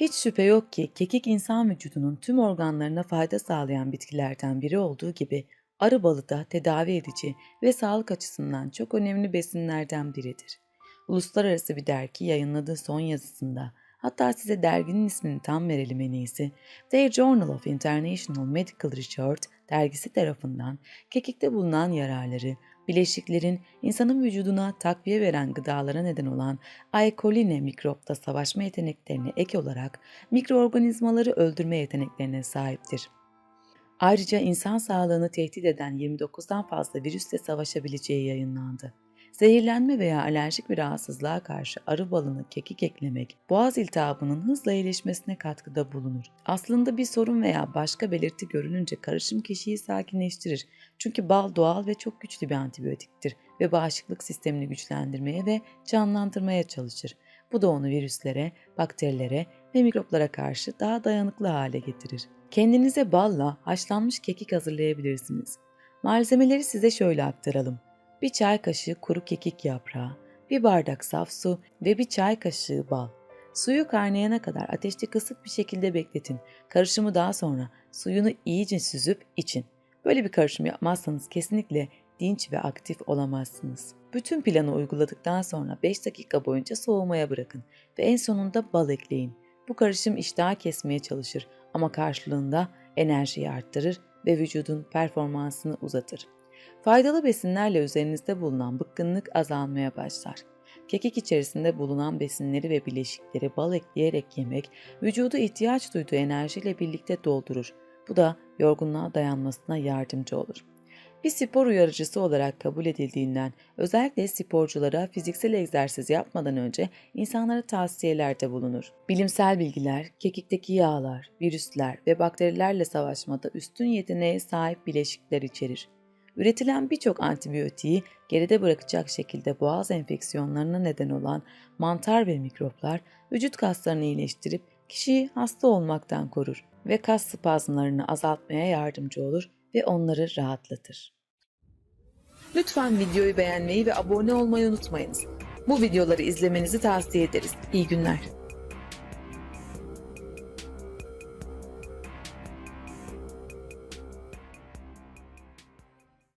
Hiç şüphe yok ki kekik insan vücudunun tüm organlarına fayda sağlayan bitkilerden biri olduğu gibi arı balı da tedavi edici ve sağlık açısından çok önemli besinlerden biridir. Uluslararası bir dergi yayınladığı son yazısında hatta size derginin ismini tam verelim en iyisi The Journal of International Medical Research dergisi tarafından kekikte bulunan yararları, bileşiklerin insanın vücuduna takviye veren gıdalara neden olan E. coli mikropta savaşma yeteneklerine ek olarak mikroorganizmaları öldürme yeteneklerine sahiptir. Ayrıca insan sağlığını tehdit eden 29'dan fazla virüsle savaşabileceği yayınlandı. Zehirlenme veya alerjik bir rahatsızlığa karşı arı balını kekik eklemek, boğaz iltihabının hızla iyileşmesine katkıda bulunur. Aslında bir sorun veya başka belirti görününce karışım kişiyi sakinleştirir. Çünkü bal doğal ve çok güçlü bir antibiyotiktir ve bağışıklık sistemini güçlendirmeye ve canlandırmaya çalışır. Bu da onu virüslere, bakterilere ve mikroplara karşı daha dayanıklı hale getirir. Kendinize balla haşlanmış kekik hazırlayabilirsiniz. Malzemeleri size şöyle aktaralım. Bir çay kaşığı kuru kekik yaprağı, bir bardak saf su ve bir çay kaşığı bal. Suyu kaynayana kadar ateşte kısık bir şekilde bekletin. Karışımı daha sonra suyunu iyice süzüp için. Böyle bir karışım yapmazsanız kesinlikle dinç ve aktif olamazsınız. Bütün planı uyguladıktan sonra 5 dakika boyunca soğumaya bırakın ve en sonunda bal ekleyin. Bu karışım iştahı kesmeye çalışır ama karşılığında enerjiyi arttırır ve vücudun performansını uzatır. Faydalı besinlerle üzerinizde bulunan bıkkınlık azalmaya başlar. Kekik içerisinde bulunan besinleri ve bileşikleri bal ekleyerek yemek, vücudu ihtiyaç duyduğu enerjiyle birlikte doldurur. Bu da yorgunluğa dayanmasına yardımcı olur. Bir spor uyarıcısı olarak kabul edildiğinden özellikle sporculara fiziksel egzersiz yapmadan önce insanlara tavsiyelerde bulunur. Bilimsel bilgiler, kekikteki yağlar, virüsler ve bakterilerle savaşmada üstün yeteneğe sahip bileşikler içerir. Üretilen birçok antibiyotiği geride bırakacak şekilde boğaz enfeksiyonlarına neden olan mantar ve mikroplar vücut kaslarını iyileştirip kişiyi hasta olmaktan korur ve kas spazmlarını azaltmaya yardımcı olur ve onları rahatlatır. Lütfen videoyu beğenmeyi ve abone olmayı unutmayınız. Bu videoları izlemenizi tavsiye ederiz. İyi günler.